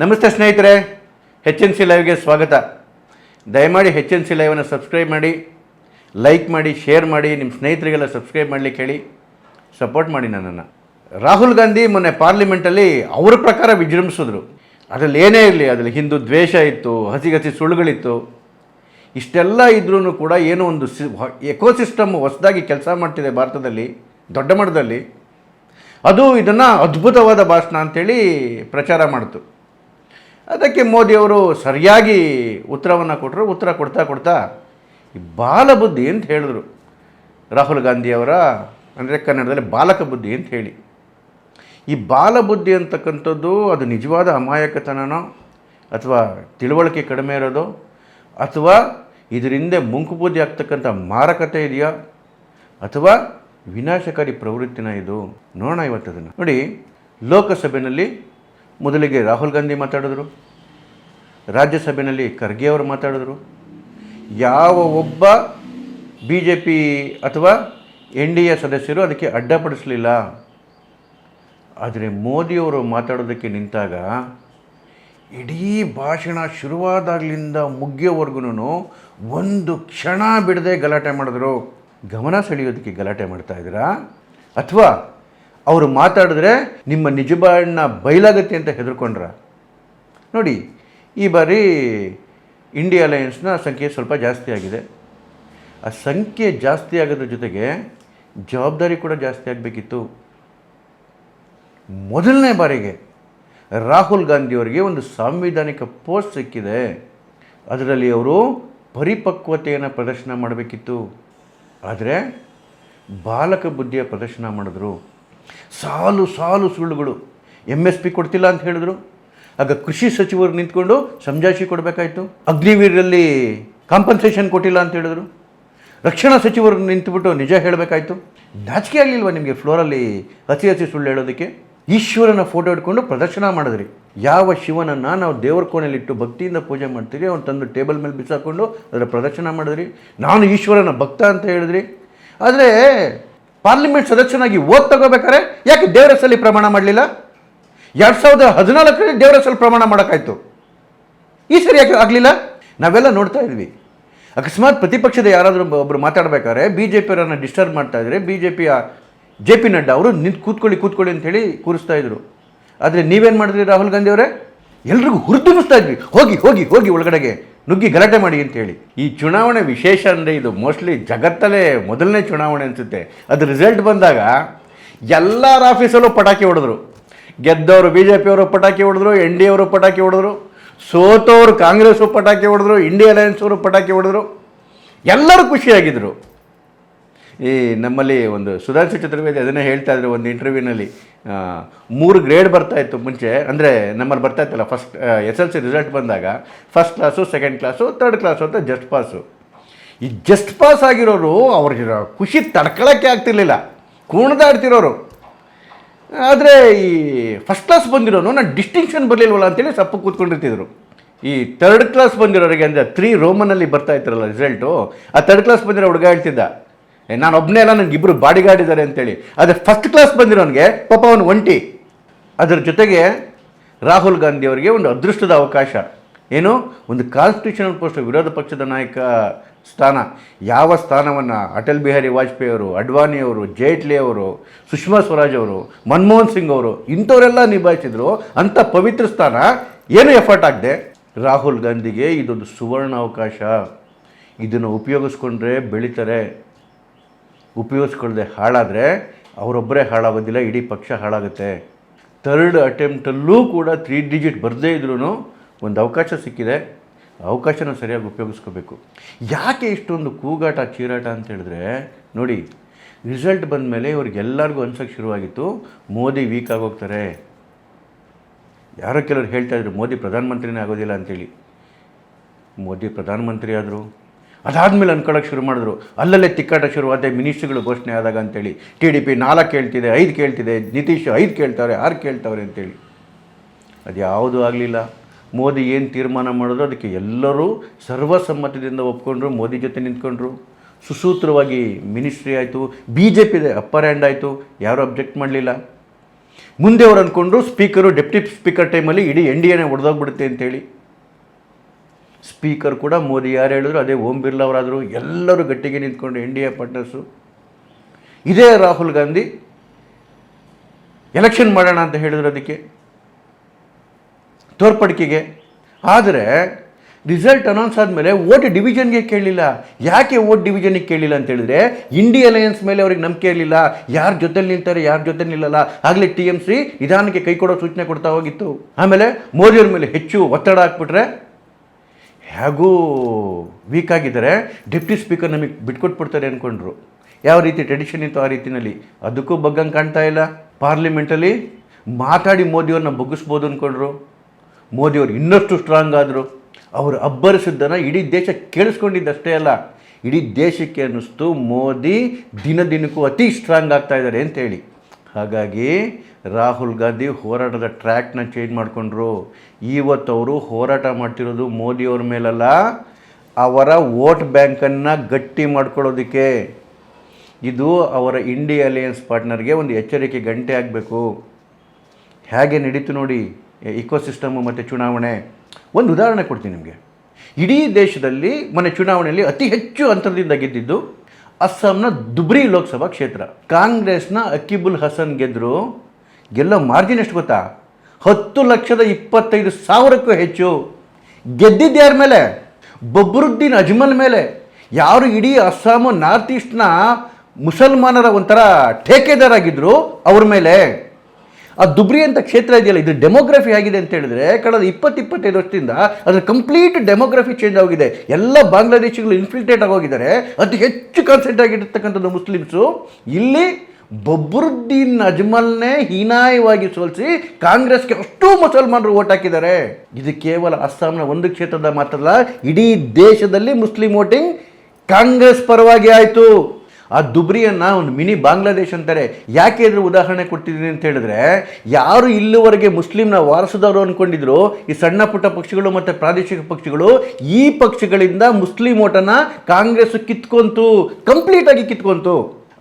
ನಮಸ್ತೆ ಸ್ನೇಹಿತರೆ ಹೆಚ್ N C ಲೈವ್ಗೆ ಸ್ವಾಗತ. ದಯಮಾಡಿ ಹೆಚ್ ಎನ್ ಸಿ ಲೈವನ್ನು ಸಬ್ಸ್ಕ್ರೈಬ್ ಮಾಡಿ, ಲೈಕ್ ಮಾಡಿ, ಶೇರ್ ಮಾಡಿ ನಿಮ್ಮ ಸ್ನೇಹಿತರಿಗೆಲ್ಲ ಸಬ್ಸ್ಕ್ರೈಬ್ ಮಾಡಲಿಕ್ಕೆ ಹೇಳಿ, ಸಪೋರ್ಟ್ ಮಾಡಿ ನನ್ನನ್ನು. ರಾಹುಲ್ ಗಾಂಧಿ ಮೊನ್ನೆ ಪಾರ್ಲಿಮೆಂಟಲ್ಲಿ ಅವ್ರ ಪ್ರಕಾರ ವಿಜೃಂಭಿಸಿದ್ರು. ಅದರಲ್ಲಿ ಏನೇ ಇರಲಿ, ಅದರಲ್ಲಿ ಹಿಂದೂ ದ್ವೇಷ ಇತ್ತು ಹಸಿಗಸಿ ಸುಳ್ಳುಗಳಿತ್ತು. ಇಷ್ಟೆಲ್ಲ ಇದ್ರೂ ಕೂಡ ಏನೋ ಒಂದು ಸಿ ಎಕೋಸಿಸ್ಟಮ್ ಹೊಸದಾಗಿ ಕೆಲಸ ಮಾಡ್ತಿದೆ ಭಾರತದಲ್ಲಿ, ದೊಡ್ಡ ಮಟ್ಟದಲ್ಲಿ. ಅದು ಇದನ್ನು ಅದ್ಭುತವಾದ ಭಾಷಣ ಅಂಥೇಳಿ ಪ್ರಚಾರ ಮಾಡಿತು. ಅದಕ್ಕೆ ಮೋದಿಯವರು ಸರಿಯಾಗಿ ಉತ್ತರವನ್ನು ಕೊಟ್ಟರು ಉತ್ತರ ಕೊಡ್ತಾ ಕೊಡ್ತಾ ಬಾಲಬುದ್ಧಿ ಅಂತ ಹೇಳಿದ್ರು. ರಾಹುಲ್ ಗಾಂಧಿಯವರ ಅಂದರೆ ಕನ್ನಡದಲ್ಲಿ ಬಾಲಕ ಬುದ್ಧಿ ಅಂತ ಹೇಳಿ. ಈ ಬಾಲಬುದ್ಧಿ ಅಂತಕ್ಕಂಥದ್ದು ಅದು ನಿಜವಾದ ಅಮಾಯಕತನನೋ, ಅಥವಾ ತಿಳುವಳಿಕೆ ಕಡಿಮೆ ಇರೋದು, ಅಥವಾ ಇದರಿಂದ ಮುಂಕು ಬುದ್ಧಿ ಆಗ್ತಕ್ಕಂಥ ಮಾರಕತೆ ಇದೆಯಾ, ಅಥವಾ ವಿನಾಶಕಾರಿ ಪ್ರವೃತ್ತಿನ ಇದು. ನೋಡೋಣ ಇವತ್ತದನ್ನು ನೋಡಿ, ಲೋಕಸಭೆಯಲ್ಲಿ ಮೊದಲಿಗೆ ರಾಹುಲ್ ಗಾಂಧಿ ಮಾತಾಡಿದ್ರು. ರಾಜ್ಯಸಭೆಯಲ್ಲಿ ಖರ್ಗೆ ಅವರು ಮಾತಾಡಿದ್ರು. ಯಾವ ಒಬ್ಬ ಬಿ ಜೆ ಪಿ ಅಥವಾ ಎನ್ ಡಿ ಎ ಸದಸ್ಯರು ಅದಕ್ಕೆ ಅಡ್ಡಪಡಿಸಲಿಲ್ಲ. ಆದರೆ ಮೋದಿಯವರು ಮಾತಾಡೋದಕ್ಕೆ ನಿಂತಾಗ ಇಡೀ ಭಾಷಣ ಶುರುವಾದಾಗಲಿಂದ ಮುಗಿಯೋವರೆಗೂ ಒಂದು ಕ್ಷಣ ಬಿಡದೆ ಗಲಾಟೆ ಮಾಡಿದ್ರು. ಗಮನ ಸೆಳೆಯೋದಕ್ಕೆ ಗಲಾಟೆ ಮಾಡ್ತಾಯಿದ್ದೀರಾ ಅಥವಾ ಅವರು ಮಾತಾಡಿದ್ರೆ ನಿಮ್ಮ ನಿಜಬಾಳನ್ನ ಬಯಲಾಗತ್ತೆ ಅಂತ ಹೆದರ್ಕೊಂಡ್ರ. ನೋಡಿ, ಈ ಬಾರಿ ಇಂಡಿಯಾ ಅಲಯನ್ಸ್ನ ಸಂಖ್ಯೆ ಸ್ವಲ್ಪ ಜಾಸ್ತಿ ಆಗಿದೆ. ಆ ಸಂಖ್ಯೆ ಜಾಸ್ತಿ ಆಗೋದ್ರ ಜೊತೆಗೆ ಜವಾಬ್ದಾರಿ ಕೂಡ ಜಾಸ್ತಿ ಆಗಬೇಕಿತ್ತು. ಮೊದಲನೇ ಬಾರಿಗೆ ರಾಹುಲ್ ಗಾಂಧಿಯವರಿಗೆ ಒಂದು ಸಾಂವಿಧಾನಿಕ ಪೋಸ್ಟ್ ಸಿಕ್ಕಿದೆ. ಅದರಲ್ಲಿ ಅವರು ಪರಿಪಕ್ವತೆಯನ್ನು ಪ್ರದರ್ಶನ ಮಾಡಬೇಕಿತ್ತು. ಆದರೆ ಬಾಲಕ ಬುದ್ಧಿಯ ಪ್ರದರ್ಶನ ಮಾಡಿದ್ರು. ಸಾಲು ಸಾಲು ಸುಳ್ಳುಗಳು. ಎಂ ಎಸ್ ಪಿ ಕೊಡ್ತಿಲ್ಲ ಅಂತ ಹೇಳಿದ್ರು. ಆಗ ಕೃಷಿ ಸಚಿವರು ನಿಂತ್ಕೊಂಡು ಸಂಜಾಶಿ ಕೊಡಬೇಕಾಯ್ತು. ಅಗ್ನಿವೀರಲ್ಲಿ ಕಾಂಪನ್ಸೇಷನ್ ಕೊಟ್ಟಿಲ್ಲ ಅಂತ ಹೇಳಿದ್ರು. ರಕ್ಷಣಾ ಸಚಿವರು ನಿಂತುಬಿಟ್ಟು ನಿಜ ಹೇಳಬೇಕಾಯ್ತು. ನಾಚಿಕೆ ಆಗಲಿಲ್ವ ನಿಮಗೆ ಫ್ಲೋರಲ್ಲಿ ಹಸಿ ಹಸಿ ಸುಳ್ಳು ಹೇಳೋದಕ್ಕೆ? ಈಶ್ವರನ ಫೋಟೋ ಇಟ್ಕೊಂಡು ಪ್ರದರ್ಶನ ಮಾಡಿದ್ರಿ. ಯಾವ ಶಿವನನ್ನು ನಾವು ದೇವರ ಕೋಣೆಯಲ್ಲಿಟ್ಟು ಭಕ್ತಿಯಿಂದ ಪೂಜೆ ಮಾಡ್ತೀರಿ? ಅವ್ನು ತಂದು ಟೇಬಲ್ ಮೇಲೆ ಬಿಸಾಕೊಂಡು ಅದರ ಪ್ರದರ್ಶನ ಮಾಡಿದ್ರಿ. ನಾನು ಈಶ್ವರನ ಭಕ್ತ ಅಂತ ಹೇಳಿದ್ರಿ. ಆದರೆ ಪಾರ್ಲಿಮೆಂಟ್ ಸದಸ್ಯನಾಗಿ ಓದ್ ತಗೋಬೇಕಾರೆ ಯಾಕೆ ದೇವರ ಹೆಸರಲ್ಲಿ ಪ್ರಮಾಣ ಮಾಡಲಿಲ್ಲ? ಎರಡು ಸಾವಿರದ ಹದಿನಾಲ್ಕರಲ್ಲಿ ದೇವರ ಸಲ್ಲಿ ಪ್ರಮಾಣ ಮಾಡೋಕ್ಕಾಯ್ತು. ಈ ಸರಿ ಯಾಕೆ ಆಗಲಿಲ್ಲ? ನಾವೆಲ್ಲ ನೋಡ್ತಾ ಇದ್ವಿ. ಅಕಸ್ಮಾತ್ ಪ್ರತಿಪಕ್ಷದ ಯಾರಾದರೂ ಒಬ್ಬರು ಮಾತಾಡಬೇಕಾದ್ರೆ ಬಿ ಜೆ ಪಿಯವರನ್ನು ಡಿಸ್ಟರ್ಬ್ ಮಾಡ್ತಾ ಇದ್ರೆ ಬಿ ಜೆ ಪಿಯ ಜೆ ಪಿ ನಡ್ಡಾ ಅವರು ನಿಂತು ಕೂತ್ಕೊಳ್ಳಿ ಕೂತ್ಕೊಳ್ಳಿ ಅಂತೇಳಿ ಕೂರಿಸ್ತಾ ಇದ್ರು. ಆದರೆ ನೀವೇನು ಮಾಡಿದ್ರಿ ರಾಹುಲ್ ಗಾಂಧಿ ಅವರೇ? ಎಲ್ರಿಗೂ ಹುರಿದುಂಬಿಸ್ತಾ ಇದ್ವಿ. ಹೋಗಿ ಹೋಗಿ ಹೋಗಿ ಒಳಗಡೆಗೆ. ನುಗ್ಗಿ ಗಲಾಟೆ ಮಾಡಿ ಅಂತೇಳಿ ಈ ಚುನಾವಣೆ ವಿಶೇಷ ಅಂದರೆ ಇದು ಮೋಸ್ಟ್ಲಿ ಜಗತ್ತಲ್ಲೇ ಮೊದಲನೇ ಚುನಾವಣೆ ಅನಿಸುತ್ತೆ. ಅದು ರಿಸಲ್ಟ್ ಬಂದಾಗ ಎಲ್ಲರ ಆಫೀಸಲ್ಲೂ ಪಟಾಕಿ ಹೊಡೆದ್ರು. ಗೆದ್ದವರು ಬಿ ಜೆ ಪಿಯವರು ಪಟಾಕಿ ಹೊಡೆದ್ರು ಎನ್ ಡಿ ಅವರು ಪಟಾಕಿ ಹೊಡೆದ್ರು ಸೋತವರು ಕಾಂಗ್ರೆಸ್ಸು ಪಟಾಕಿ ಹೊಡೆದ್ರು ಇಂಡಿಯಾ ಅಲಯನ್ಸ್ ಅವರು ಪಟಾಕಿ ಹೊಡೆದ್ರು. ಎಲ್ಲರೂ ಖುಷಿಯಾಗಿದ್ದರು ಈ ನಮ್ಮಲ್ಲಿ ಒಂದು ಸುಧಾಂಶು ಚತುರ್ವೇದಿ ಅದನ್ನೇ ಹೇಳ್ತಾ ಇದ್ರು ಒಂದು ಇಂಟರ್ವ್ಯೂನಲ್ಲಿ ಮೂರು ಗ್ರೇಡ್ ಬರ್ತಾ ಇತ್ತು ಮುಂಚೆ. ಅಂದರೆ ನಮ್ಮಲ್ಲಿ ಬರ್ತಾ ಇತ್ತಲ್ಲ first S L C result ಬಂದಾಗ first class second class third class ಅಂತ ಜಸ್ಟ್ ಪಾಸು ಈ ಜಸ್ಟ್ ಪಾಸ್ ಆಗಿರೋರು ಅವ್ರಿಗೆ ಖುಷಿ ತಡ್ಕೊಳ್ಳೋಕ್ಕೆ ಆಗ್ತಿರ್ಲಿಲ್ಲ. ಕುಣಿದಾಡ್ತಿರೋರು ಆದರೆ ಈ ಫಸ್ಟ್ ಕ್ಲಾಸ್ ಬಂದಿರೋನು ನಾನು ಡಿಸ್ಟಿಂಕ್ಷನ್ ಬರಲಿಲ್ವಲ್ಲ ಅಂತೇಳಿ ಸಪ್ಪು ಕೂತ್ಕೊಂಡಿರ್ತಿದ್ರು. ಈ ತರ್ಡ್ ಕ್ಲಾಸ್ ಬಂದಿರೋರಿಗೆ ಅಂದರೆ ತ್ರೀ ರೋಮನಲ್ಲಿ ಬರ್ತಾ ಇತ್ತರಲ್ಲ ರಿಸಲ್ಟು ಆ ತರ್ಡ್ ಕ್ಲಾಸ್ ಬಂದಿರೋ ಹುಡುಗ ಹೇಳ್ತಿದ್ದ "ಏ, ನಾನು ಒಬ್ಬನೇ ಅಲ್ಲ ನನಗೆ ಇಬ್ಬರು ಬಾಡಿ ಗಾರ್ಡ್ ಇದ್ದಾರೆ ಅಂತೇಳಿ. ಆದರೆ ಫಸ್ಟ್ ಕ್ಲಾಸ್ ಬಂದಿರೋನಿಗೆ ಪಾಪ ಅವನು ಒಂಟಿ. ಅದರ ಜೊತೆಗೆ ರಾಹುಲ್ ಗಾಂಧಿ ಅವರಿಗೆ ಒಂದು ಅದೃಷ್ಟದ ಅವಕಾಶ. ಏನು? ಒಂದು ಕಾನ್ಸ್ಟಿಟ್ಯೂಷನಲ್ ಪೋಸ್ಟ್ ವಿರೋಧ ಪಕ್ಷದ ನಾಯಕ ಸ್ಥಾನ. ಯಾವ ಸ್ಥಾನವನ್ನು? ಅಟಲ್ ಬಿಹಾರಿ ವಾಜಪೇಯಿ ಅವರು ಅಡ್ವಾನಿ ಅವರು, ಜೇಟ್ಲಿ ಅವರು, ಸುಷ್ಮಾ ಸ್ವರಾಜ್ ಅವರು, ಮನಮೋಹನ್ ಸಿಂಗ್ ಅವರು, ಇಂಥವರೆಲ್ಲ ನಿಭಾಯಿಸಿದ್ರು. ಅಂಥ ಪವಿತ್ರ ಸ್ಥಾನ ಏನು ಎಫರ್ಟ್ ಆಗದೆ? ರಾಹುಲ್ ಗಾಂಧಿಗೆ ಇದೊಂದು ಸುವರ್ಣ ಅವಕಾಶ. ಇದನ್ನು ಉಪಯೋಗಿಸ್ಕೊಂಡ್ರೆ ಬೆಳೀತಾರೆ. ಉಪಯೋಗಿಸ್ಕೊಳ್ಳದೆ ಹಾಳಾದರೆ ಅವರೊಬ್ಬರೇ ಹಾಳಾಗೋದಿಲ್ಲ, ಇಡೀ ಪಕ್ಷ ಹಾಳಾಗುತ್ತೆ. ಥರ್ಡ್ ಅಟೆಂಪ್ಟಲ್ಲೂ ಕೂಡ ತ್ರೀ ಡಿಜಿಟ್ ಬರದೇ ಇದ್ರೂ ಒಂದು ಅವಕಾಶ ಸಿಕ್ಕಿದೆ. ಅವಕಾಶನ ಸರಿಯಾಗಿ ಉಪಯೋಗಿಸ್ಕೋಬೇಕು. ಯಾಕೆ ಇಷ್ಟೊಂದು ಕೂಗಾಟ, ಚೀರಾಟ ಅಂತ ಹೇಳಿದ್ರೆ, ನೋಡಿ ರಿಸಲ್ಟ್ ಬಂದ ಮೇಲೆ ಇವ್ರಿಗೆಲ್ಲರಿಗೂ ಅನ್ಸೋಕ್ಕೆ ಶುರುವಾಗಿತ್ತು, ಮೋದಿ ವೀಕ್ ಆಗೋಗ್ತಾರೆ. ಯಾರೋ ಕೆಲವರು ಹೇಳ್ತಾ ಇದ್ರು, ಮೋದಿ ಪ್ರಧಾನಮಂತ್ರಿನೇ ಆಗೋದಿಲ್ಲ ಅಂತೇಳಿ. ಮೋದಿ ಪ್ರಧಾನಮಂತ್ರಿ ಆದರು. ಅದಾದಮೇಲೆ ಅನ್ಕೊಳ್ಳೋಕೆ ಶುರು ಮಾಡಿದ್ರು. ಅಲ್ಲಲ್ಲೇ ತಿಕ್ಕಾಟ ಶುರುವಾದ ಮಿನಿಸ್ಟ್ರಿಗಳು ಘೋಷಣೆ ಆದಾಗ ಅಂತೇಳಿ, ಟಿ ಡಿ ಪಿ ನಾಲ್ಕು ಕೇಳ್ತಿದೆ, ಐದು ಕೇಳ್ತಿದೆ, ನಿತೀಶ್ ಐದು ಕೇಳ್ತಾವ್ರೆ ಆರು ಕೇಳ್ತಾವ್ರೆ ಅಂತೇಳಿ. ಅದು ಯಾವುದೂ ಆಗಲಿಲ್ಲ. ಮೋದಿ ಏನು ತೀರ್ಮಾನ ಮಾಡಿದ್ರು ಅದಕ್ಕೆ ಎಲ್ಲರೂ ಸರ್ವಸಮ್ಮತದಿಂದ ಒಪ್ಕೊಂಡ್ರು, ಮೋದಿ ಜೊತೆ ನಿಂತ್ಕೊಂಡ್ರು. ಸುಸೂತ್ರವಾಗಿ ಮಿನಿಸ್ಟ್ರಿ ಆಯಿತು ಬಿ ಜೆ ಪಿದೆ ಅಪ್ಪರ್ ಹ್ಯಾಂಡ್ ಆಯಿತು, ಯಾರೂ ಅಬ್ಜೆಕ್ಟ್ ಮಾಡಲಿಲ್ಲ. ಮುಂದೆ ಅವ್ರು ಅಂದ್ಕೊಂಡ್ರು ಸ್ಪೀಕರು, ಡೆಪ್ಟಿ ಸ್ಪೀಕರ್ ಟೈಮಲ್ಲಿ ಇಡೀ ಎನ್ ಡಿ ಎನೇ ಹೊಡೆದೋಗ್ಬಿಡುತ್ತೆ ಅಂತೇಳಿ. ಸ್ಪೀಕರ್ ಕೂಡ ಮೋದಿ, ಯಾರು ಹೇಳಿದ್ರು ಅದೇ ಓಂ ಬಿರ್ಲಾ ಅವರಾದರು, ಎಲ್ಲರೂ ಗಟ್ಟಿಗೆ ನಿಂತ್ಕೊಂಡು ಎನ್ ಡಿ ಎ ಪಾರ್ಟ್ನರ್ಸು ಇದೇ ರಾಹುಲ್ ಗಾಂಧಿ ಎಲೆಕ್ಷನ್ ಮಾಡೋಣ ಅಂತ ಹೇಳಿದ್ರು ಅದಕ್ಕೆ, ತೋರ್ಪಡಿಕೆಗೆ. ಆದರೆ ರಿಸಲ್ಟ್ ಅನೌನ್ಸ್ ಆದಮೇಲೆ ಓಟ್ ಡಿವಿಷನ್ಗೆ ಕೇಳಲಿಲ್ಲ. ಯಾಕೆ ಓಟ್ ಡಿವಿಷನ್ಗೆ ಕೇಳಿಲ್ಲ ಅಂತ ಹೇಳಿದ್ರೆ ಇಂಡಿ ಅಲಯನ್ಸ್ ಮೇಲೆ ಅವ್ರಿಗೆ ನಂಬಿಕೆ ಇರಲಿಲ್ಲ. ಯಾರ ಜೊತೆಲಿ ನಿಲ್ತಾರೆ ಯಾರ ಜೊತೆ ನಿಲ್ಲಲ್ಲ. ಆಗಲೇ ಟಿ ಎಂ ಸಿ ನಿಧಾನಕ್ಕೆ ಕೈ ಕೊಡೋ ಸೂಚನೆ ಕೊಡ್ತಾ ಹೋಗಿತ್ತು. ಆಮೇಲೆ ಮೋದಿಯವ್ರ ಮೇಲೆ ಹೆಚ್ಚು ಒತ್ತಡ ಹಾಕ್ಬಿಟ್ರೆ ಹೇಗೂ ವೀಕ್ ಆಗಿದ್ದಾರೆ. ಡೆಪ್ಟಿ ಸ್ಪೀಕರ್ ನಮಗೆ ಬಿಟ್ಕೊಟ್ಬಿಡ್ತಾರೆ ಅಂದ್ಕೊಂಡ್ರು ಯಾವ ರೀತಿ ಟ್ರೆಡಿಷನ್ ಇತ್ತು ಆ ರೀತಿಯಲ್ಲಿ ಅದಕ್ಕೂ ಬಗ್ಗಂಗೆ ಕಾಣ್ತಾ ಇಲ್ಲ. ಪಾರ್ಲಿಮೆಂಟಲ್ಲಿ ಮಾತಾಡಿ ಮೋದಿಯವ್ರನ್ನ ಬಗ್ಗಿಸ್ಬೋದು ಅಂದ್ಕೊಂಡ್ರು ಮೋದಿಯವರು ಇನ್ನಷ್ಟು ಸ್ಟ್ರಾಂಗ್ ಆದರು. ಅವರು ಅಬ್ಬರಿಸಿದ್ದನ್ನು ಇಡೀ ದೇಶ ಕೇಳಿಸ್ಕೊಂಡಿದ್ದಷ್ಟೇ ಅಲ್ಲ. ಇಡೀ ದೇಶಕ್ಕೆ ಅನ್ನಿಸ್ತು ಮೋದಿ ದಿನ ದಿನಕ್ಕೂ ಅತಿ ಸ್ಟ್ರಾಂಗ್ ಆಗ್ತಾ ಇದ್ದಾರೆ ಅಂತೇಳಿ ಹಾಗಾಗಿ ರಾಹುಲ್ ಗಾಂಧಿ ಹೋರಾಟದ ಟ್ರ್ಯಾಕ್ನ ಚೇಂಜ್ ಮಾಡಿಕೊಂಡ್ರು. ಇವತ್ತು ಅವರು ಹೋರಾಟ ಮಾಡ್ತಿರೋದು ಮೋದಿಯವ್ರ ಮೇಲಲ್ಲ, ಅವರ ವೋಟ್ ಬ್ಯಾಂಕನ್ನು ಗಟ್ಟಿ ಮಾಡ್ಕೊಳ್ಳೋದಕ್ಕೆ. ಇದು ಅವರ ಇಂಡಿಯಾ ಅಲಿಯನ್ಸ್ ಪಾರ್ಟ್ನರ್ಗೆ ಒಂದು ಎಚ್ಚರಿಕೆ ಗಂಟೆ ಆಗಬೇಕು. ಹೇಗೆ ನಡೀತು ನೋಡಿ, ಇಕೋಸಿಸ್ಟಮು ಮತ್ತು ಚುನಾವಣೆ. ಒಂದು ಉದಾಹರಣೆ ಕೊಡ್ತೀನಿ ನಿಮಗೆ. ಇಡೀ ದೇಶದಲ್ಲಿ ಮೊನ್ನೆ ಚುನಾವಣೆಯಲ್ಲಿ ಅತಿ ಹೆಚ್ಚು ಅಂತರದಿಂದ ಗೆದ್ದಿದ್ದು ಅಸ್ಸಾಂನ ದುಬ್ರಿ ಲೋಕಸಭಾ ಕ್ಷೇತ್ರ. ಕಾಂಗ್ರೆಸ್ನ ಅಕಿಬುಲ್ ಹಸನ್ ಗೆದ್ದರು ಗೆಲ್ಲೋ ಮಾರ್ಜಿನ್ ಎಷ್ಟು ಗೊತ್ತಾ? ಹತ್ತು ಲಕ್ಷದ ಇಪ್ಪತ್ತೈದು ಸಾವಿರಕ್ಕೂ ಹೆಚ್ಚು. ಗೆದ್ದಿದ್ದು ಮೇಲೆ? ಬಬ್ರುದ್ದೀನ್ ಅಜ್ಮಲ್ ಮೇಲೆ. ಯಾರು ಇಡೀ ಅಸ್ಸಾಮು ನಾರ್ತ್ ಈಸ್ಟ್ನ ಮುಸಲ್ಮಾನರ ಒಂಥರ ಠೇಕೆದಾರಾಗಿದ್ದರು ಅವ್ರ ಮೇಲೆ. ಆ ದುಬ್ರಿ ಅಂತ ಕ್ಷೇತ್ರ ಇದೆಯಲ್ಲ, ಇದು ಡೆಮೋಗ್ರಫಿ ಆಗಿದೆ ಅಂತ ಹೇಳಿದ್ರೆ ಕಳೆದ ಇಪ್ಪತ್ತಿಪ್ಪತ್ತೈದು ವರ್ಷದಿಂದ ಅದರ ಕಂಪ್ಲೀಟ್ ಡೆಮೋಗ್ರಫಿ ಚೇಂಜ್ ಆಗಿದೆ. ಎಲ್ಲ ಬಾಂಗ್ಲಾದೇಶಿಗಳು ಇನ್ಫಿಲ್ಟ್ರೇಟ್ ಆಗೋಗಿದ್ದಾರೆ. ಅತಿ ಹೆಚ್ಚು ಕಾನ್ಸೆಂಟ್ ಆಗಿರ್ತಕ್ಕಂಥದ್ದು ಮುಸ್ಲಿಮ್ಸು. ಇಲ್ಲಿ ಬಬ್ರುದ್ದೀನ್ ಅಜ್ಮಲ್ನೇ ಹೀನಾಯವಾಗಿ ಸೋಲಿಸಿ ಕಾಂಗ್ರೆಸ್ಗೆ ಅಷ್ಟೂ ಮುಸಲ್ಮಾನರು ಓಟ್ ಹಾಕಿದ್ದಾರೆ. ಇದು ಕೇವಲ ಅಸ್ಸಾಂನ ಒಂದು ಕ್ಷೇತ್ರದ ಮಾತ್ರ ಇಡೀ ದೇಶದಲ್ಲಿ ಮುಸ್ಲಿಂ ವೋಟಿಂಗ್ ಕಾಂಗ್ರೆಸ್ ಪರವಾಗಿ ಆಯಿತು. ಆ ದುಬ್ರಿಯನ್ನು ಒಂದು ಮಿನಿ ಬಾಂಗ್ಲಾದೇಶ್ ಅಂತಾರೆ. ಯಾಕೆ ಇದ್ರ ಉದಾಹರಣೆ ಕೊಟ್ಟಿದ್ದೀನಿ ಅಂತ ಹೇಳಿದ್ರೆ, ಯಾರು ಇಲ್ಲಿವರೆಗೆ ಮುಸ್ಲಿಂನ ವಾರಸದವರು ಅಂದ್ಕೊಂಡಿದ್ರು ಈ ಸಣ್ಣ ಪುಟ್ಟ ಪಕ್ಷಗಳು ಮತ್ತು ಪ್ರಾದೇಶಿಕ ಪಕ್ಷಗಳು, ಈ ಪಕ್ಷಗಳಿಂದ ಮುಸ್ಲಿಂ ಓಟನ ಕಾಂಗ್ರೆಸ್ ಕಿತ್ಕೊಂತು ಕಂಪ್ಲೀಟಾಗಿ ಕಿತ್ಕೊಂತು.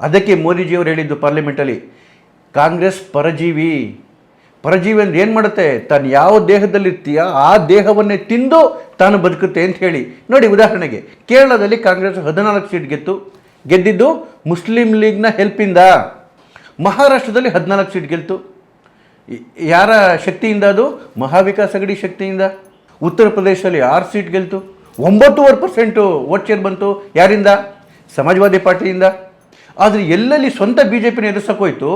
ಅದಕ್ಕೆ ಮೋದಿಜಿಯವರು ಹೇಳಿದ್ದು ಪಾರ್ಲಿಮೆಂಟಲ್ಲಿ, ಕಾಂಗ್ರೆಸ್ ಪರಜೀವಿ. ಪರಜೀವಿ ಅಂದ್ರೆ ಏನು ಮಾಡುತ್ತೆ? ತಾನು ಯಾವ ದೇಹದಲ್ಲಿರ್ತೀಯ, ಆ ದೇಹವನ್ನೇ ತಿಂದು ತಾನು ಬದುಕುತ್ತೆ ಅಂತ ಹೇಳಿ. ನೋಡಿ ಉದಾಹರಣೆಗೆ, ಕೇರಳದಲ್ಲಿ ಕಾಂಗ್ರೆಸ್ ಹದಿನಾಲ್ಕು ಸೀಟ್ ಗೆತ್ತು. ಗೆದ್ದಿದ್ದು ಮುಸ್ಲಿಂ ಲೀಗ್ನ ಹೆಲ್ಪಿಂದ. ಮಹಾರಾಷ್ಟ್ರದಲ್ಲಿ ಹದಿನಾಲ್ಕು ಸೀಟ್ ಗೆಲ್ತು. ಯಾರ ಶಕ್ತಿಯಿಂದ ಅದು? ಮಹಾವಿಕಾಸ್ ಅಗಡಿ ಶಕ್ತಿಯಿಂದ. ಉತ್ತರ ಪ್ರದೇಶದಲ್ಲಿ ಆರು ಸೀಟ್ ಗೆಲ್ತು. ಒಂಬತ್ತೂವರೆ ಪರ್ಸೆಂಟು ವೋಟ್ ಶೇರ್ ಬಂತು. ಯಾರಿಂದ? ಸಮಾಜವಾದಿ ಪಾರ್ಟಿಯಿಂದ. ಆದರೆ ಎಲ್ಲೆಲ್ಲಿ ಸ್ವಂತ ಬಿ ಜೆ ಪಿನ ಎದುರಿಸೋಕೋಯ್ತು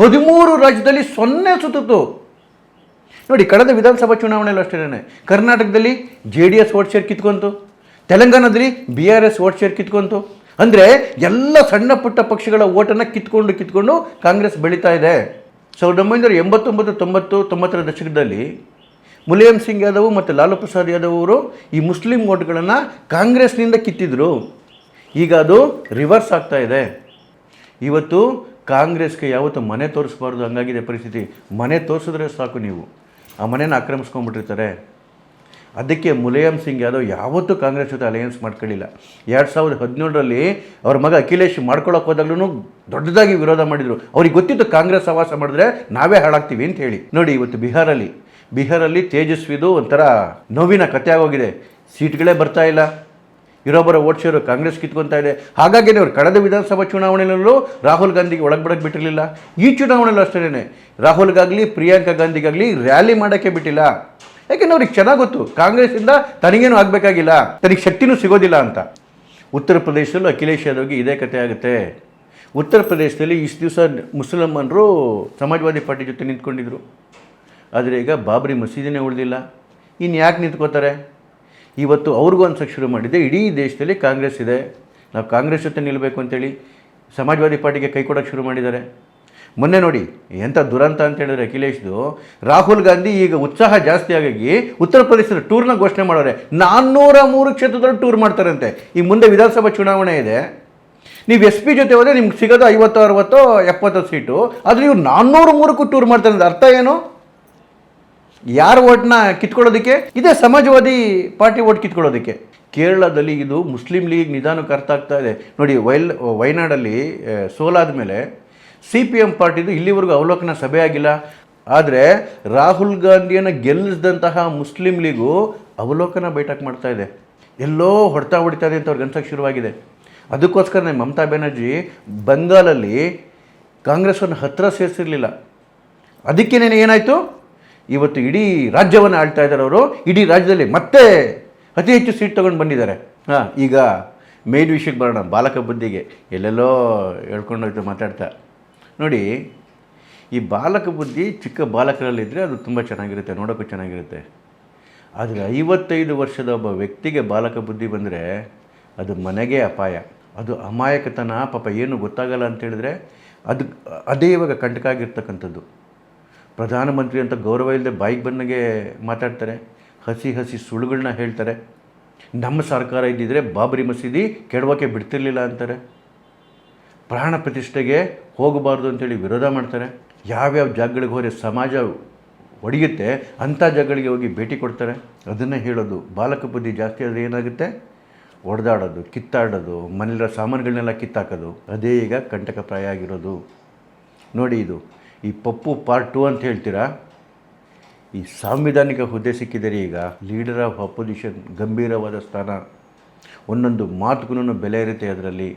ಹದಿಮೂರು ರಾಜ್ಯದಲ್ಲಿ ಸೊನ್ನೆ ಸುತ್ತಿತು ನೋಡಿ, ಕಳೆದ ವಿಧಾನಸಭಾ ಚುನಾವಣೆಯಲ್ಲೂ ಅಷ್ಟೇ ಕರ್ನಾಟಕದಲ್ಲಿ J D S vote share ಕಿತ್ಕೊಂತು. ತೆಲಂಗಾಣದಲ್ಲಿ B R S vote share ಕಿತ್ಕೊಂತು. ಅಂದರೆ ಎಲ್ಲ ಸಣ್ಣ ಪುಟ್ಟ ಪಕ್ಷಗಳ ಓಟನ್ನು ಕಿತ್ಕೊಂಡು ಕಿತ್ಕೊಂಡು ಕಾಂಗ್ರೆಸ್ ಬೆಳೀತಾ ಇದೆ. ಸಾವಿರದ ಒಂಬೈನೂರ ಎಂಬತ್ತೊಂಬತ್ತು, ತೊಂಬತ್ತು, ತೊಂಬತ್ತರ ದಶಕದಲ್ಲಿ ಮುಲಾಯಂ ಸಿಂಗ್ ಯಾದವ್ ಮತ್ತು ಲಾಲು ಪ್ರಸಾದ್ ಯಾದವ್ ಅವರು ಈ ಮುಸ್ಲಿಂ ಓಟ್ಗಳನ್ನು ಕಾಂಗ್ರೆಸ್ನಿಂದ ಕಿತ್ತಿದ್ರು. ಈಗ ಅದು ರಿವರ್ಸ್ ಆಗ್ತಾ ಇದೆ. ಇವತ್ತು ಕಾಂಗ್ರೆಸ್ಗೆ ಯಾವತ್ತು ಮನೆ ತೋರಿಸ್ಬಾರ್ದು ಹಂಗಾಗಿದೆ ಪರಿಸ್ಥಿತಿ. ಮನೆ ತೋರಿಸಿದ್ರೆ ಸಾಕು ನೀವು. ಆ ಮನೇನ ಆಕ್ರಮಿಸ್ಕೊಂಡ್ಬಿಟ್ಟಿರ್ತಾರೆ. ಅದಕ್ಕೆ ಮುಲಾಯಂ ಸಿಂಗ್ ಯಾದವ್ ಯಾವತ್ತೂ ಕಾಂಗ್ರೆಸ್ ಜೊತೆ ಅಲಯನ್ಸ್ ಮಾಡ್ಕೊಳ್ಳಿಲ್ಲ. ಎರಡು ಸಾವಿರದ ಹದಿನೇಳರಲ್ಲಿ ಅವ್ರ ಮಗ ಅಖಿಲೇಶ್ ಮಾಡ್ಕೊಳ್ಳೋಕೆ ಹೋದಾಗ್ಲೂ ದೊಡ್ಡದಾಗಿ ವಿರೋಧ ಮಾಡಿದರು. ಅವ್ರಿಗೆ ಗೊತ್ತಿತ್ತು ಕಾಂಗ್ರೆಸ್ ಸವಾಸ ಮಾಡಿದ್ರೆ ನಾವೇ ಹಾಳಾಗ್ತೀವಿ ಅಂತ ಹೇಳಿ. ನೋಡಿ ಇವತ್ತು ಬಿಹಾರಲ್ಲಿ. ಬಿಹಾರಲ್ಲಿ ತೇಜಸ್ವಿದು ಒಂಥರ ನೋವಿನ ಕತೆ ಆಗೋಗಿದೆ. ಸೀಟ್ಗಳೇ ಬರ್ತಾ ಇಲ್ಲ. ಇರೋಬ್ಬರ ಓಟ್ ಕಾಂಗ್ರೆಸ್ ಕಿತ್ಕೊತಾ ಇದೆ. ಹಾಗಾಗಿ ಅವರು ಕಳೆದ ವಿಧಾನಸಭಾ ಚುನಾವಣೆಯಲ್ಲೂ ರಾಹುಲ್ ಗಾಂಧಿಗೆ ಒಳಗೆ ಬಿಟ್ಟಿರಲಿಲ್ಲ. ಈ ಚುನಾವಣೆಯಲ್ಲೂ ಅಷ್ಟೇ ರಾಹುಲ್ಗಾಗಲಿ, ಪ್ರಿಯಾಂಕಾ ಗಾಂಧಿಗಾಗಲಿ ರ್ಯಾಲಿ ಮಾಡೋಕ್ಕೆ ಬಿಟ್ಟಿಲ್ಲ. ಯಾಕೆಂದ್ರೆ ಅವ್ರಿಗೆ ಚೆನ್ನಾಗಿ ಗೊತ್ತು. ಕಾಂಗ್ರೆಸ್ಸಿಂದ ತನಗೇನು ಆಗಬೇಕಾಗಿಲ್ಲ. ತನಗೆ ಶಕ್ತಿನೂ ಸಿಗೋದಿಲ್ಲ ಅಂತ. ಉತ್ತರ ಪ್ರದೇಶದಲ್ಲೂ ಅಖಿಲೇಶ್ ಯಾದವ್ಗೆ ಇದೇ ಕತೆ ಆಗುತ್ತೆ. ಉತ್ತರ ಪ್ರದೇಶದಲ್ಲಿ ಇಷ್ಟು ದಿವಸ ಮುಸಲ್ಮಾನರು ಸಮಾಜವಾದಿ ಪಾರ್ಟಿ ಜೊತೆ ನಿಂತ್ಕೊಂಡಿದ್ರು. ಆದರೆ ಈಗ ಬಾಬ್ರಿ ಮಸೀದಿನೇ ಉಳಿದಿಲ್ಲ. ಇನ್ನು ಯಾಕೆ ನಿಂತ್ಕೋತಾರೆ? ಇವತ್ತು ಅವ್ರಿಗೂ ಅನ್ಸಕ್ಕೆ ಶುರು ಮಾಡಿದೆ. ಇಡೀ ದೇಶದಲ್ಲಿ ಕಾಂಗ್ರೆಸ್ ಇದೆ. ನಾವು ಕಾಂಗ್ರೆಸ್ ಜೊತೆ ನಿಲ್ಲಬೇಕು ಅಂತೇಳಿ ಸಮಾಜವಾದಿ ಪಾರ್ಟಿಗೆ ಕೈ ಕೊಡೋಕ್ಕೆ ಶುರು ಮಾಡಿದ್ದಾರೆ. ಮೊನ್ನೆ ನೋಡಿ, ಎಂಥ ದುರಂತ ಅಂತ ಹೇಳಿದ್ರೆ ಅಖಿಲೇಶ್ದು, ರಾಹುಲ್ ಗಾಂಧಿ ಈಗ ಉತ್ಸಾಹ ಜಾಸ್ತಿ ಆಗಿ ಉತ್ತರ ಪ್ರದೇಶದ ಟೂರ್ನ ಘೋಷಣೆ ಮಾಡೋರೆ. ನಾನ್ನೂರ ಮೂರು ಕ್ಷೇತ್ರದಲ್ಲಿ ಟೂರ್ ಮಾಡ್ತಾರಂತೆ. ಈ ಮುಂದೆ ವಿಧಾನಸಭಾ ಚುನಾವಣೆ ಇದೆ. ನೀವು ಎಸ್ ಪಿ ಜೊತೆ ಹೋದರೆ ನಿಮ್ಗೆ ಸಿಗೋದು ಐವತ್ತು, ಅರವತ್ತು, ಎಪ್ಪತ್ತು ಸೀಟು. ಆದರೆ ಇವ್ರು ನಾನ್ನೂರು ಮೂರಕ್ಕೂ ಟೂರ್ ಮಾಡ್ತಾರೆ ಅರ್ಥ ಏನು? ಯಾರ ಓಟ್ನ ಕಿತ್ಕೊಳ್ಳೋದಕ್ಕೆ? ಇದೇ ಸಮಾಜವಾದಿ ಪಾರ್ಟಿ ಓಟ್ ಕಿತ್ಕೊಳ್ಳೋದಕ್ಕೆ. ಕೇರಳದಲ್ಲಿ ಇದು ಮುಸ್ಲಿಂ ಲೀಗ್ ನಿಧಾನಕ್ಕೆ ಅರ್ಥ ಆಗ್ತಾ ಇದೆ. ನೋಡಿ, ವೈಲ್ ವಯನಾಡಲ್ಲಿ ಸೋಲಾದ ಮೇಲೆ ಸಿ ಪಿ ಎಂ ಪಾರ್ಟಿದು ಇಲ್ಲಿವರೆಗೂ ಅವಲೋಕನ ಸಭೆ ಆಗಿಲ್ಲ ಆದರೆ ರಾಹುಲ್ ಗಾಂಧಿಯನ್ನು ಗೆಲ್ಲಿಸಿದಂತಹ ಮುಸ್ಲಿಂ ಲೀಗು ಅವಲೋಕನ ಬೈಠಕ್ ಮಾಡ್ತಾ ಇದೆ. ಎಲ್ಲೋ ಹೊಡ್ತಾ ಹೊಡಿತಾ ಇದೆ ಅಂತ ಅವ್ರಿಗೆ ಅನ್ಸಕ್ಕೆ ಶುರುವಾಗಿದೆ. ಅದಕ್ಕೋಸ್ಕರನೇ ಮಮತಾ ಬ್ಯಾನರ್ಜಿ ಬಂಗಾಲಲ್ಲಿ ಕಾಂಗ್ರೆಸ್ಸನ್ನು ಹತ್ತಿರ ಸೇರಿಸಿರಲಿಲ್ಲ. ಅದಕ್ಕೇನೇನು ಏನಾಯಿತು? ಇವತ್ತು ಇಡೀ ರಾಜ್ಯವನ್ನು ಆಳ್ತಾ ಇದ್ದಾರೆ ಅವರು. ಇಡೀ ರಾಜ್ಯದಲ್ಲಿ ಮತ್ತೆ ಅತಿ ಹೆಚ್ಚು ಸೀಟ್ ತೊಗೊಂಡು ಬಂದಿದ್ದಾರೆ. ಹಾಂ, ಈಗ ಮೇನ್ ವಿಷಯಕ್ಕೆ ಬರೋಣ. ಬಾಲಕ ಬುದ್ಧಿಗೆ ಎಲ್ಲೆಲ್ಲೋ ಹೇಳ್ಕೊಂಡೋಯ್ತು ಮಾತಾಡ್ತಾ. ನೋಡಿ, ಈ ಬಾಲಕ ಬುದ್ಧಿ ಚಿಕ್ಕ ಬಾಲಕರಲ್ಲಿದ್ದರೆ ಅದು ತುಂಬ ಚೆನ್ನಾಗಿರುತ್ತೆ, ನೋಡೋಕ್ಕೂ ಚೆನ್ನಾಗಿರುತ್ತೆ. ಆದರೆ ಐವತ್ತೈದು ವರ್ಷದ ಒಬ್ಬ ವ್ಯಕ್ತಿಗೆ ಬಾಲಕ ಬುದ್ಧಿ ಬಂದರೆ ಅದು ಮನೆಗೆ ಅಪಾಯ. ಅದು ಅಮಾಯಕತನ, ಪಾಪ ಏನು ಗೊತ್ತಾಗಲ್ಲ ಅಂತ ಹೇಳಿದ್ರೆ ಅದು, ಅದೇ ಇವಾಗ ಕಂಟಕ ಆಗಿರ್ತಕ್ಕಂಥದ್ದು ಪ್ರಧಾನಮಂತ್ರಿ ಅಂತ ಗೌರವ ಇಲ್ಲದೆ ಬಾಯಿಗೆ ಬಂದಾಗೆ ಮಾತಾಡ್ತಾರೆ, ಹಸಿ ಹಸಿ ಸುಳ್ಳುಗಳನ್ನ ಹೇಳ್ತಾರೆ. ನಮ್ಮ ಸರ್ಕಾರ ಇದ್ದಿದ್ರೆ ಬಾಬರಿ ಮಸೀದಿ ಕೆಡವಕ್ಕೆ ಬಿಡ್ತಿರ್ಲಿಲ್ಲ ಅಂತಾರೆ. ಪ್ರಾಣ ಪ್ರತಿಷ್ಠೆಗೆ ಹೋಗಬಾರ್ದು ಅಂತೇಳಿ ವಿರೋಧ ಮಾಡ್ತಾರೆ. ಯಾವ್ಯಾವ ಜಾಗಗಳಿಗೆ ಹೋದರೆ ಸಮಾಜ ಒಡೆಯುತ್ತೆ, ಅಂಥ ಜಾಗಗಳಿಗೆ ಹೋಗಿ ಭೇಟಿ ಕೊಡ್ತಾರೆ. ಅದನ್ನು ಹೇಳೋದು. ಬಾಲಕ ಬುದ್ಧಿ ಜಾಸ್ತಿ ಆದರೆ ಏನಾಗುತ್ತೆ? ಒಡೆದಾಡೋದು, ಕಿತ್ತಾಡೋದು, ಮನೆಯಲ್ಲಿರೋ ಸಾಮಾನುಗಳನ್ನೆಲ್ಲ ಕಿತ್ತಾಕೋದು. ಅದೇ ಈಗ ಕಂಟಕಪ್ರಾಯ ಆಗಿರೋದು. ನೋಡಿ ಇದು, ಈ ಪಪ್ಪು ಪಾರ್ಟ್ ಟು ಅಂತ ಹೇಳ್ತೀರಾ? ಈ ಸಾಂವಿಧಾನಿಕ ಹುದ್ದೆ ಸಿಕ್ಕಿದರೆ ಈಗ. ಲೀಡರ್ ಆಫ್ ಅಪೋಸಿಷನ್ ಗಂಭೀರವಾದ ಸ್ಥಾನ. ಒಂದೊಂದು ಮಾತುಗೂ ಬೆಲೆ ಇರುತ್ತೆ ಅದರಲ್ಲಿ.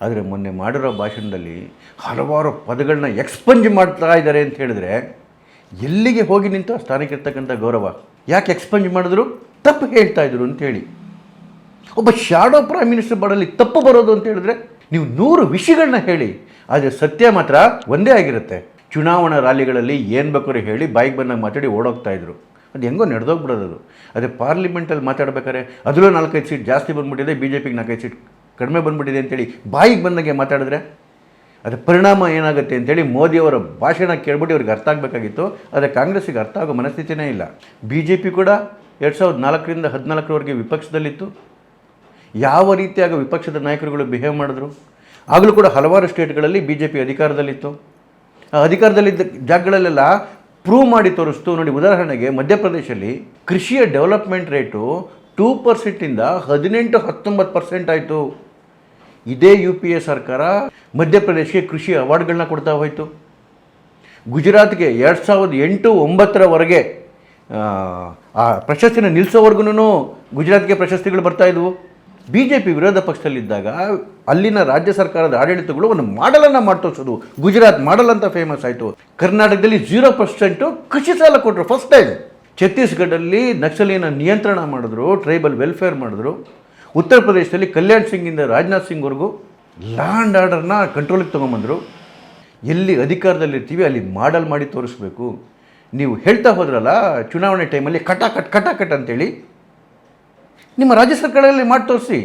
ಆದರೆ ಮೊನ್ನೆ ಮಾಡಿರೋ ಭಾಷಣದಲ್ಲಿ ಹಲವಾರು ಪದಗಳನ್ನ ಎಕ್ಸ್ಪಂಜ್ ಮಾಡ್ತಾ ಇದ್ದಾರೆ ಅಂತ ಹೇಳಿದ್ರೆ ಎಲ್ಲಿಗೆ ಹೋಗಿ ನಿಂತು ಆ ಸ್ಥಾನಕ್ಕಿರ್ತಕ್ಕಂಥ ಗೌರವ? ಯಾಕೆ ಎಕ್ಸ್ಪಂಜ್ ಮಾಡಿದ್ರು? ತಪ್ಪು ಹೇಳ್ತಾ ಇದ್ರು ಅಂತ ಹೇಳಿ. ಒಬ್ಬ ಶಾಡೋ ಪ್ರೈಮ್ ಮಿನಿಸ್ಟರ್ ಮಾಡಲಿ ತಪ್ಪು ಬರೋದು ಅಂತ ಹೇಳಿದ್ರೆ ನೀವು ನೂರು ವಿಷಯಗಳನ್ನ ಹೇಳಿ. ಆದರೆ ಸತ್ಯ ಮಾತ್ರ ಒಂದೇ ಆಗಿರುತ್ತೆ. ಚುನಾವಣಾ ರ್ಯಾಲಿಗಳಲ್ಲಿ ಏನು ಬೇಕಾದ್ರೂ ಹೇಳಿ ಬೈಕ್ ಬಂದಾಗ ಮಾತಾಡಿ ಓಡೋಗ್ತಾ ಇದ್ರು. ಅದು ಹೆಂಗೋ ನಡೆದೋಗ್ಬಿಡೋದು ಅದು. ಅದೇ ಪಾರ್ಲಿಮೆಂಟಲ್ಲಿ ಮಾತಾಡ್ಬೇಕಾದ್ರೆ ಅದರಲ್ಲೂ ನಾಲ್ಕೈದು ಸೀಟ್ ಜಾಸ್ತಿ ಬಂದ್ಬಿಟ್ಟಿದೆ ಬಿ ಜೆ ಪಿಗೆ ನಾಲ್ಕೈದು ಸೀಟ್ ಕಡಿಮೆ ಬಂದ್ಬಿಟ್ಟಿದೆ ಅಂತೇಳಿ ಬಾಯಿಗೆ ಬಂದಂಗೆ ಮಾತಾಡಿದ್ರೆ, ಅದರ ಪರಿಣಾಮ ಏನಾಗುತ್ತೆ ಅಂತೇಳಿ ಮೋದಿಯವರ ಭಾಷಣ ಕೇಳ್ಬಿಟ್ಟು ಇವ್ರಿಗೆ ಅರ್ಥ ಆಗಬೇಕಾಗಿತ್ತು. ಆದರೆ ಕಾಂಗ್ರೆಸ್ಸಿಗೆ ಅರ್ಥ ಆಗೋ ಮನಸ್ಥಿತಿನೇ ಇಲ್ಲ. ಬಿ ಜೆ ಪಿ ಕೂಡ ಎರಡು ಸಾವಿರದ ನಾಲ್ಕರಿಂದ ಹದಿನಾಲ್ಕರವರೆಗೆ ವಿಪಕ್ಷದಲ್ಲಿತ್ತು. ಯಾವ ರೀತಿಯಾಗಿ ವಿಪಕ್ಷದ ನಾಯಕರುಗಳು ಬಿಹೇವ್ ಮಾಡಿದ್ರು? ಆಗಲೂ ಕೂಡ ಹಲವಾರು ಸ್ಟೇಟ್ಗಳಲ್ಲಿ ಬಿ ಜೆ ಪಿ ಅಧಿಕಾರದಲ್ಲಿತ್ತು. ಆ ಅಧಿಕಾರದಲ್ಲಿದ್ದ ಜಾಗಗಳಲ್ಲೆಲ್ಲ ಪ್ರೂವ್ ಮಾಡಿ ತೋರಿಸ್ತು. ನೋಡಿ, ಉದಾಹರಣೆಗೆ ಮಧ್ಯಪ್ರದೇಶದಲ್ಲಿ ಕೃಷಿಯ ಡೆವಲಪ್ಮೆಂಟ್ ರೇಟು ಟೂ ಪರ್ಸೆಂಟಿಂದ ಹದಿನೆಂಟು ಹತ್ತೊಂಬತ್ತು ಪರ್ಸೆಂಟ್ ಆಯಿತು. ಇದೇ ಯು ಪಿ ಎ ಸರ್ಕಾರ ಮಧ್ಯಪ್ರದೇಶಕ್ಕೆ ಕೃಷಿ ಅವಾರ್ಡ್ಗಳನ್ನ ಕೊಡ್ತಾ ಹೋಯಿತು. ಗುಜರಾತ್ಗೆ ಎರಡು ಸಾವಿರದ ಎಂಟು ಒಂಬತ್ತರವರೆಗೆ ಆ, ಪ್ರಶಸ್ತಿನ ನಿಲ್ಲಿಸೋವರೆಗೂ ಗುಜರಾತ್ಗೆ ಪ್ರಶಸ್ತಿಗಳು ಬರ್ತಾ ಇದ್ವು. ಬಿ ಜೆ ಪಿ ವಿರೋಧ ಪಕ್ಷದಲ್ಲಿದ್ದಾಗ ಅಲ್ಲಿನ ರಾಜ್ಯ ಸರ್ಕಾರದ ಆಡಳಿತಗಳು ಒಂದು ಮಾಡಲನ್ನು ಮಾಡ್ತೋರ್ಸೋದು. ಗುಜರಾತ್ ಮಾಡಲ್ ಅಂತ ಫೇಮಸ್ ಆಯಿತು. ಕರ್ನಾಟಕದಲ್ಲಿ ಜೀರೋ ಪರ್ಸೆಂಟು ಕೃಷಿ ಸಾಲ ಕೊಟ್ಟರು ಫಸ್ಟ್ ಟೈಮ್ ಛತ್ತೀಸ್ಗಢಲ್ಲಿ ನಕ್ಸಲಿನ ನಿಯಂತ್ರಣ ಮಾಡಿದ್ರು ಟ್ರೈಬಲ್ ವೆಲ್ಫೇರ್ ಮಾಡಿದ್ರು. ಉತ್ತರ ಪ್ರದೇಶದಲ್ಲಿ ಕಲ್ಯಾಣ್ ಸಿಂಗಿಂದ ರಾಜನಾಥ್ ಸಿಂಗ್ವರೆಗೂ ಲ್ಯಾಂಡ್ ಆರ್ಡರ್ನ ಕಂಟ್ರೋಲಿಗೆ ತೊಗೊಂಬಂದರು. ಎಲ್ಲಿ ಅಧಿಕಾರದಲ್ಲಿರ್ತೀವಿ ಅಲ್ಲಿ ಮಾಡಲ್ ಮಾಡಿ ತೋರಿಸ್ಬೇಕು. ನೀವು ಹೇಳ್ತಾ ಹೋದ್ರಲ್ಲ, ಚುನಾವಣೆ ಟೈಮಲ್ಲಿ ಕಟ ಕಟ್ ಕಟ ಕಟ್ ಅಂತೇಳಿ. ನಿಮ್ಮ ರಾಜ್ಯ ಸರ್ಕಾರದಲ್ಲಿ ಮಾಡಿ ತೋರಿಸಿ.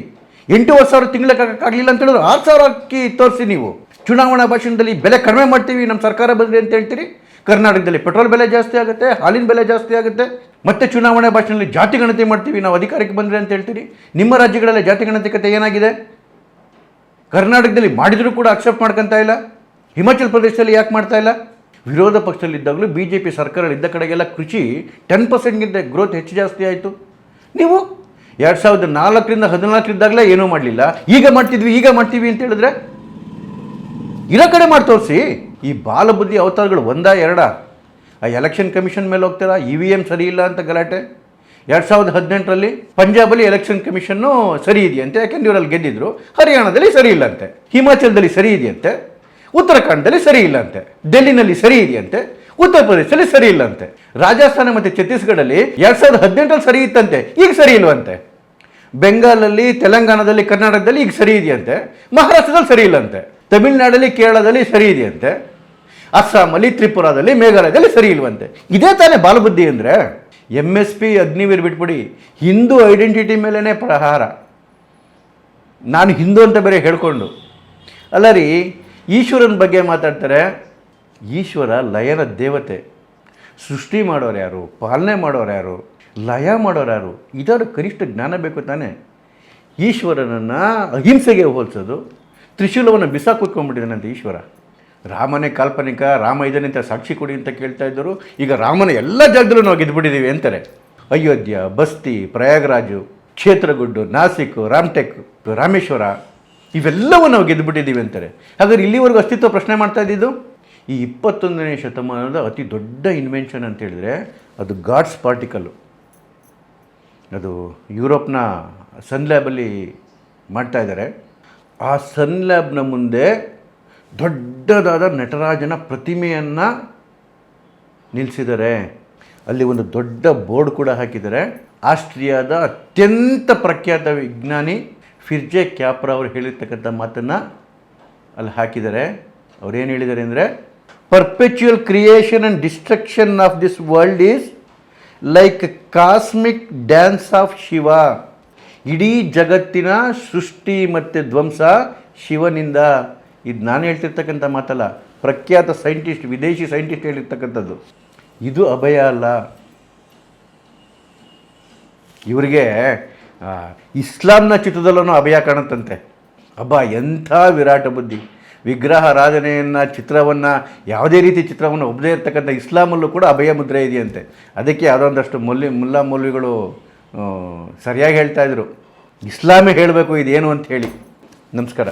ಎಂಟೂವರೆ ಸಾವಿರ ತಿಂಗಳಕ್ಕಾಗಲಿಲ್ಲ ಅಂತ ಹೇಳಿದ್ರು ಆರು ಸಾವಿರ ಅಕ್ಕಿ ತೋರಿಸಿ ನೀವು. ಚುನಾವಣಾ ಭಾಷಣದಲ್ಲಿ ಬೆಲೆ ಕಡಿಮೆ ಮಾಡ್ತೀವಿ, ನಮ್ಮ ಸರ್ಕಾರ ಬಂದರೆ ಅಂತ ಹೇಳ್ತೀರಿ? ಕರ್ನಾಟಕದಲ್ಲಿ ಪೆಟ್ರೋಲ್ ಬೆಲೆ ಜಾಸ್ತಿ ಆಗುತ್ತೆ, ಹಾಲಿನ ಬೆಲೆ ಜಾಸ್ತಿ ಆಗುತ್ತೆ. ಮತ್ತೆ ಚುನಾವಣೆ ಭಾಷಣದಲ್ಲಿ ಜಾತಿ ಗಣತಿ ಮಾಡ್ತೀವಿ, ನಾವು ಅಧಿಕಾರಕ್ಕೆ ಬಂದರೆ ಅಂತ ಹೇಳ್ತೀರಿ. ನಿಮ್ಮ ರಾಜ್ಯಗಳಲ್ಲಿ ಜಾತಿ ಗಣತಿಕತೆ ಏನಾಗಿದೆ? ಕರ್ನಾಟಕದಲ್ಲಿ ಮಾಡಿದರೂ ಕೂಡ ಅಕ್ಸೆಪ್ಟ್ ಮಾಡ್ಕೊತಾ ಇಲ್ಲ. ಹಿಮಾಚಲ ಪ್ರದೇಶದಲ್ಲಿ ಯಾಕೆ ಮಾಡ್ತಾ ಇಲ್ಲ? ವಿರೋಧ ಪಕ್ಷದಲ್ಲಿದ್ದಾಗಲೂ ಬಿ ಜೆ ಪಿ ಸರ್ಕಾರಗಳಿದ್ದ ಕಡೆಗೆಲ್ಲ ಕೃಷಿ ಟೆನ್ ಪರ್ಸೆಂಟ್ಗಿಂತ ಗ್ರೋತ್ ಹೆಚ್ಚು ಜಾಸ್ತಿ ಆಯಿತು. ನೀವು ಎರಡು ಸಾವಿರದ ನಾಲ್ಕರಿಂದ ಹದಿನಾಲ್ಕರಿದ್ದಾಗಲೇ ಏನೂ ಮಾಡಲಿಲ್ಲ. ಈಗ ಮಾಡ್ತಿದ್ವಿ, ಈಗ ಮಾಡ್ತೀವಿ ಅಂತ ಹೇಳಿದ್ರೆ? ಇರೋ ಕಡೆ ಮಾಡಿ ತೋರಿಸಿ ಈ ಬಾಲಬುದ್ಧಿ ಅವತಾರಗಳು ಒಂದಾ ಎರಡ? ಆ ಎಲೆಕ್ಷನ್ ಕಮಿಷನ್ ಮೇಲೆ ಹೋಗ್ತೀರಾ? ಇ ವಿ ಎಂ ಸರಿ ಇಲ್ಲ ಅಂತ ಗಲಾಟೆ? ಎರಡು ಸಾವಿರದ ಹದಿನೆಂಟರಲ್ಲಿ ಪಂಜಾಬಲ್ಲಿ ಎಲೆಕ್ಷನ್ ಕಮಿಷನ್ನು ಸರಿ ಇದೆಯಂತೆ? ಯಾಕೆಂದ್ರೆ ಇವರಲ್ಲಿ ಗೆದ್ದಿದ್ರು. ಹರಿಯಾಣದಲ್ಲಿ ಸರಿ ಇಲ್ಲಂತೆ. ಹಿಮಾಚಲದಲ್ಲಿ ಸರಿ ಇದೆಯಂತೆ. ಉತ್ತರಾಖಂಡದಲ್ಲಿ ಸರಿ ಇಲ್ಲಂತೆ. ಡೆಲ್ಲಿನಲ್ಲಿ ಸರಿ ಇದೆಯಂತೆ. ಉತ್ತರ ಪ್ರದೇಶದಲ್ಲಿ ಸರಿ ಇಲ್ಲಂತೆ. ರಾಜಸ್ಥಾನ ಮತ್ತು ಛತ್ತೀಸ್ಗಢಲ್ಲಿ ಎರಡು ಸಾವಿರದ ಹದಿನೆಂಟರಲ್ಲಿ ಸರಿ ಇತ್ತಂತೆ. ಈಗ ಸರಿ ಇಲ್ವಂತೆ. ಬೆಂಗಾಲಲ್ಲಿ, ತೆಲಂಗಾಣದಲ್ಲಿ, ಕರ್ನಾಟಕದಲ್ಲಿ ಈಗ ಸರಿ ಇದೆಯಂತೆ. ಮಹಾರಾಷ್ಟ್ರದಲ್ಲಿ ಸರಿ ಇಲ್ಲಂತೆ. ತಮಿಳುನಾಡಲ್ಲಿ, ಕೇರಳದಲ್ಲಿ ಸರಿ ಇದೆಯಂತೆ. ಅಸ್ಸಾಮಲ್ಲಿ ತ್ರಿಪುರಾದಲ್ಲಿ, ಮೇಘಾಲಯದಲ್ಲಿ ಸರಿ ಇಲ್ವಂತೆ. ಇದೇ ತಾನೇ ಬಾಲಬುದ್ಧಿ ಅಂದರೆ? ಎಂ ಎಸ್ ಪಿ ಅಗ್ನಿವೀರ್ ಬಿಟ್ಬಿಡಿ. ಹಿಂದೂ ಐಡೆಂಟಿಟಿ ಮೇಲೇ ಪ್ರಹಾರ. ನಾನು ಹಿಂದೂ ಅಂತ ಬೇರೆ ಹೇಳ್ಕೊಂಡು. ಅಲ್ಲ ರೀ, ಈಶ್ವರನ ಬಗ್ಗೆ ಮಾತಾಡ್ತಾರೆ. ಈಶ್ವರ ಲಯನ ದೇವತೆ. ಸೃಷ್ಟಿ ಮಾಡೋರು ಯಾರು? ಪಾಲನೆ ಮಾಡೋರು ಯಾರು? ಲಯ ಮಾಡೋರು ಯಾರು? ಇದರ ಕನಿಷ್ಠ ಜ್ಞಾನ ಬೇಕು ತಾನೇ. ಈಶ್ವರನನ್ನು ಅಹಿಂಸೆಗೆ ಹೋಲಿಸೋದು, ತ್ರಿಶೂಲವನ್ನು ಬಿಸಾ ಕೂತ್ಕೊಂಡ್ಬಿಟ್ಟಿದ್ದಾನಂತೆ ಈಶ್ವರ. ರಾಮನೇ ಕಾಲ್ಪನಿಕ, ರಾಮ ಇದ್ದಾನೆ ಸಾಕ್ಷಿ ಕೊಡಿ ಅಂತ ಕೇಳ್ತಾ ಇದ್ದರು ಈಗ ರಾಮನ ಎಲ್ಲ ಜಾಗದಲ್ಲೂ ನಾವು ಗೆದ್ದುಬಿಟ್ಟಿದ್ದೀವಿ ಅಂತಾರೆ. ಅಯೋಧ್ಯ, ಬಸ್ತಿ, ಪ್ರಯಾಗರಾಜು, ಕ್ಷೇತ್ರಗುಡ್ಡು, ನಾಸಿಕ್, ರಾಮ್ಟೆಕ್, ರಾಮೇಶ್ವರ, ಇವೆಲ್ಲವೂ ನಾವು ಗೆದ್ದುಬಿಟ್ಟಿದ್ದೀವಿ ಅಂತಾರೆ. ಹಾಗಾದ್ರೆ ಇಲ್ಲಿವರೆಗೂ ಅಸ್ತಿತ್ವ ಪ್ರಶ್ನೆ ಮಾಡ್ತಾ ಇದ್ದಿದ್ದು? ಈ ಇಪ್ಪತ್ತೊಂದನೇ ಶತಮಾನದ ಅತಿ ದೊಡ್ಡ ಇನ್ವೆನ್ಷನ್ ಅಂತ ಹೇಳಿದ್ರೆ ಅದು ಗಾಡ್ಸ್ ಪಾರ್ಟಿಕಲ್ಲು ಅದು ಯುರೋಪ್ನ ಸನ್ ಲ್ಯಾಬಲ್ಲಿ ಮಾಡ್ತಾ ಇದ್ದಾರೆ. ಆ ಸನ್ ಲ್ಯಾಬ್ನ ಮುಂದೆ ದೊಡ್ಡದಾದ ನಟರಾಜನ ಪ್ರತಿಮೆಯನ್ನು ನಿಲ್ಲಿಸಿದ್ದಾರೆ ಅಲ್ಲಿ ಒಂದು ದೊಡ್ಡ ಬೋರ್ಡ್ ಕೂಡ ಹಾಕಿದ್ದಾರೆ ಆಸ್ಟ್ರಿಯಾದ ಅತ್ಯಂತ ಪ್ರಖ್ಯಾತ ವಿಜ್ಞಾನಿ ಫಿರ್ಜೆ ಕ್ಯಾಪ್ರ ಅವರು ಹೇಳಿರ್ತಕ್ಕಂಥ ಮಾತನ್ನು ಅಲ್ಲಿ ಹಾಕಿದ್ದಾರೆ ಅವ್ರೇನು ಹೇಳಿದ್ದಾರೆ ಅಂದರೆ perpetual creation and destruction of this world is like cosmic dance of Shiva ಇಡೀ ಜಗತ್ತಿನ ಸೃಷ್ಟಿ ಮತ್ತು ಧ್ವಂಸ ಶಿವನಿಂದ. ಇದು ನಾನು ಹೇಳ್ತಿರ್ತಕ್ಕಂಥ ಮಾತಲ್ಲ, ಪ್ರಖ್ಯಾತ ಸೈಂಟಿಸ್ಟ್, ವಿದೇಶಿ ಸೈಂಟಿಸ್ಟ್ ಹೇಳಿರ್ತಕ್ಕಂಥದ್ದು. ಇದು ಅಭಯ ಅಲ್ಲ. ಇವರಿಗೆ ಇಸ್ಲಾಂನ ಚಿತ್ರದಲ್ಲೂ ಅಭಯ ಕಾಣುತ್ತಂತೆ. ಅಬ್ಬಾ, ಎಂಥ ವಿರಾಟ ಬುದ್ಧಿ. ವಿಗ್ರಹ ರಾಜನೆಯನ್ನು, ಚಿತ್ರವನ್ನು, ಯಾವುದೇ ರೀತಿ ಚಿತ್ರವನ್ನು ಒಬ್ಬದೇ ಇರ್ತಕ್ಕಂಥ ಇಸ್ಲಾಮಲ್ಲೂ ಕೂಡ ಅಭಯ ಮುದ್ರೆ ಇದೆಯಂತೆ. ಅದಕ್ಕೆ ಅದೊಂದಷ್ಟು ಮೊಲ್ಲಿ ಮುಲ್ಲಾ ಮೌಲ್ವಿಗಳು ಸರಿಯಾಗಿ ಹೇಳ್ತಾ ಇದ್ರು. ಇಸ್ಲಾಮೇ ಹೇಳಬೇಕು, ಇದೇನು ಅಂತ ಹೇಳಿ. ನಮಸ್ಕಾರ.